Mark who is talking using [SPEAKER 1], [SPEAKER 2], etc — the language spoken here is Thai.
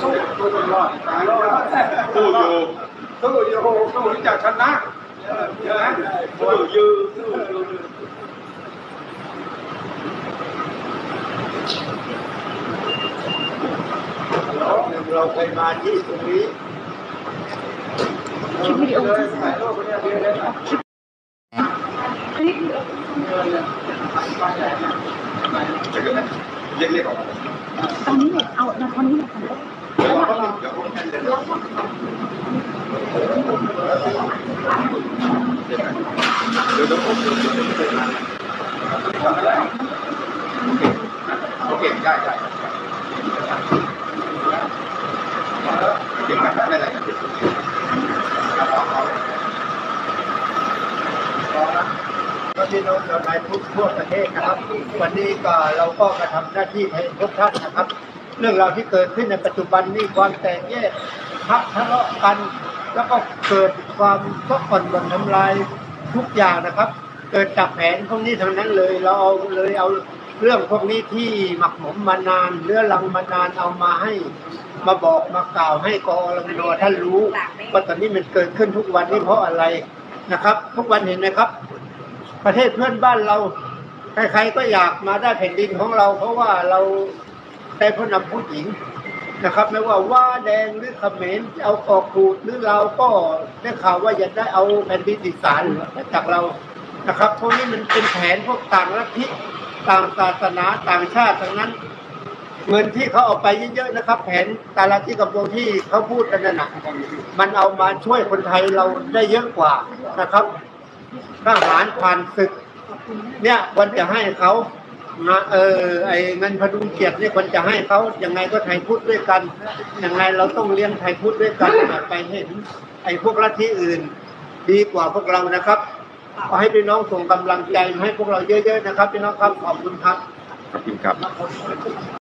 [SPEAKER 1] สู้สู้ตลอดตายแล้ว
[SPEAKER 2] สู้อยู่
[SPEAKER 1] สู้อยู่สู้ที่จะชนะใช่ไหมสู้อยู่สู้อยู่
[SPEAKER 3] เราเคยมาที่ตรงนี้
[SPEAKER 4] คลิปวิดีโอ
[SPEAKER 1] เลยถ่ายรูปไปเนี่ยเล ย
[SPEAKER 4] คลิป
[SPEAKER 2] เรียกเรียกออกมา
[SPEAKER 4] ตอนนี้เนี่ยเอาตอนนี้เนี่ย
[SPEAKER 2] เดี๋ยวเขาเดี๋ยวเขาเดี๋ยวเดี๋ยวผมโอเคได้ได้เก็บกันไม่ได้
[SPEAKER 3] ก็ พี่น้องชาวไทยทุกทั่วประเทศนะครับ วันนี้ก็เราก็กระทำหน้าที่ให้ทุกท่านนะครับ เรื่องราวที่เกิดขึ้นในปัจจุบันนี้ความแตกแยกพักทะเลาะกัน แล้วก็เกิดความก็ผ่อนบ่นทำลายทุกอย่างนะครับ เกิดจากแผนพวกนี้ทั้งนั้นเลยเราเอาเลยเอาเรื่องพวกนี้ที่หมักหมมมานานเรื้อรังมานานเอามาให้มาบอกมากล่าวให้กอรมนท่านรู้ว่าตอนนี้มันเกิดขึ้นทุกวันนี้เพราะอะไรนะครับ ทุกวันเห็นไหมครับ ประเทศเพื่อนบ้านเรา ใครๆก็อยากมาได้แผ่นดินของเรา เพราะว่าเราได้ผู้นำผู้หญิงนะครับไม่ว่าว่าแดงหรือเขมรเอาออกขูดหรือเราก็ได้ข่าวว่าอยากได้เอาแผ่นดินอีสานจากเรานะครับพวกนี้มันเป็นแผนพวกต่างลัทธิต่างศาสนาต่างชาติทั้งนั้น เงินที่เขาเอาไปเยอะๆนะครับ แผนตาลาที่กับวงที่เขาพูดกันนั่ะมันเอามาช่วยคนไทยเราได้เยอะกว่านะครับ ทหารผ่านศึก เนี่ยควรจะให้เขานะเออไอ้เงินพดุงเกียรติเนี่ยควรจะให้เขายังไงก็ไทยพุทธด้วยกันยังไงเราต้องเลี้ยงไทยพุทธด้วยกันไปเห็นไอ้พวกลัทธิอื่น ดีกว่าพวกเรานะครับขอให้พี่น้องส่งกำลังใจให้พวกเราเยอะๆนะครับพี่น้องครับขอบคุณครับ
[SPEAKER 2] ขอบคุณครับ